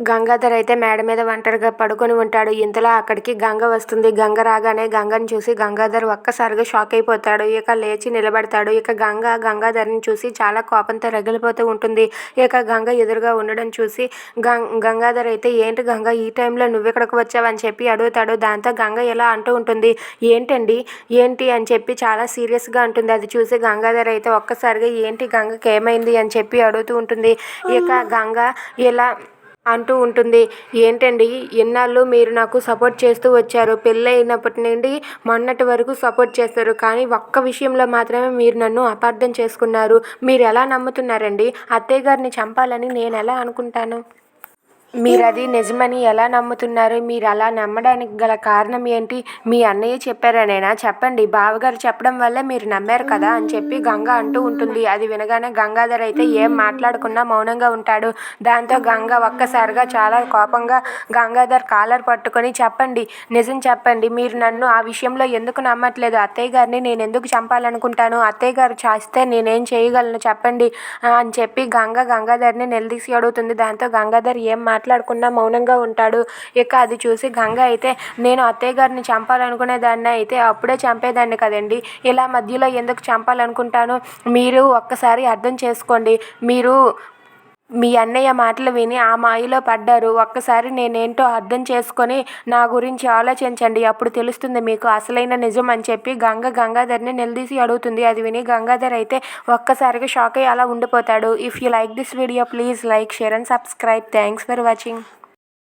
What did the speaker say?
గంగాధర్ అయితే మేడ మీద ఒంటరిగా పడుకొని ఉంటాడు. ఇంతలో అక్కడికి గంగ వస్తుంది. గంగ రాగానే గంగని చూసి గంగాధర్ ఒక్కసారిగా షాక్ అయిపోతాడు. ఇక లేచి నిలబడతాడు. ఇక గంగ గంగాధర్ని చూసి చాలా కోపంతో రగిలిపోతూ ఉంటుంది. ఇక గంగ ఎదురుగా ఉండడం చూసి గం గంగాధర్ అయితే ఏంటి గంగ ఈ టైంలో నువ్వు ఇక్కడికి వచ్చావని చెప్పి అడుగుతాడు. దాంతో గంగ ఇలా అంటూ ఉంటుంది ఏంటండి? ఏంటి? అని చెప్పి చాలా సీరియస్గా ఉంటుంది అది చూసి గంగాధర్ అయితే ఒక్కసారిగా ఏంటి గంగకి ఏమైంది? అని చెప్పి అడుగుతూ ఉంటుంది. ఇక గంగ ఇలా అంటూ ఉంటుంది. ఏంటండి? ఎన్నాళ్ళు మీరు నాకు సపోర్ట్ చేస్తూ వచ్చారు? పెళ్ళైనప్పటి నుండి మొన్నటి వరకు సపోర్ట్ చేస్తారు. కానీ ఒక్క విషయంలో మాత్రమే మీరు నన్ను అపార్థం చేసుకున్నారు. మీరు ఎలా నమ్ముతున్నారండి? అత్తయ్య గారిని చంపాలని నేను ఎలా అనుకుంటాను? మీరు అది నిజమని ఎలా నమ్ముతున్నారు? మీరు అలా నమ్మడానికి గల కారణం ఏంటి? మీ అన్నయ్య చెప్పారనేనా? చెప్పండి. బావగారు చెప్పడం వల్లే మీరు నమ్మారు కదా అని చెప్పి గంగ అంటూ ఉంటుంది. అది వినగానే గంగాధర్ అయితే ఏం మాట్లాడకుండా మౌనంగా ఉంటాడు. దాంతో గంగ ఒక్కసారిగా చాలా కోపంగా గంగాధర్ కాలర్ పట్టుకొని చెప్పండి. నిజం చెప్పండి. మీరు నన్ను ఆ విషయంలో ఎందుకు నమ్మట్లేదు? అత్తయ్య గారిని నేను ఎందుకు చంపాలనుకుంటాను? అత్తయ్య గారు చేస్తే నేనేం చేయగలను? చెప్పండి. అని చెప్పి గంగ గంగాధర్ని నిలదీసి అడుగుతుంది. దాంతో గంగాధర్ ఏం మాట్లాడకుండా మౌనంగా ఉంటాడు. ఇక అది చూసి గంగ అయితే నేను అత్తయ్య గారిని చంపాలనుకునేదాన్ని అయితే అప్పుడే చంపేదాన్ని కదండి. ఇలా మధ్యలో ఎందుకు చంపాలనుకుంటాను? మీరు ఒక్కసారి అర్థం చేసుకోండి. మీరు మీ అన్నయ్య మాటలు విని ఆ మాయలో పడ్డారు. ఒక్కసారి నేనేంటో అర్థం చేసుకొని నా గురించి ఆలోచించండి. అప్పుడు తెలుస్తుంది మీకు అసలైన నిజం అని చెప్పి గంగ గంగాధర్ని నిలదీసి అడుగుతుంది. అది విని గంగాధర్ అయితే ఒక్కసారిగా షాక్ అయ్యి అలా ఉండిపోతాడు. If you like this video please like share and subscribe thanks for watching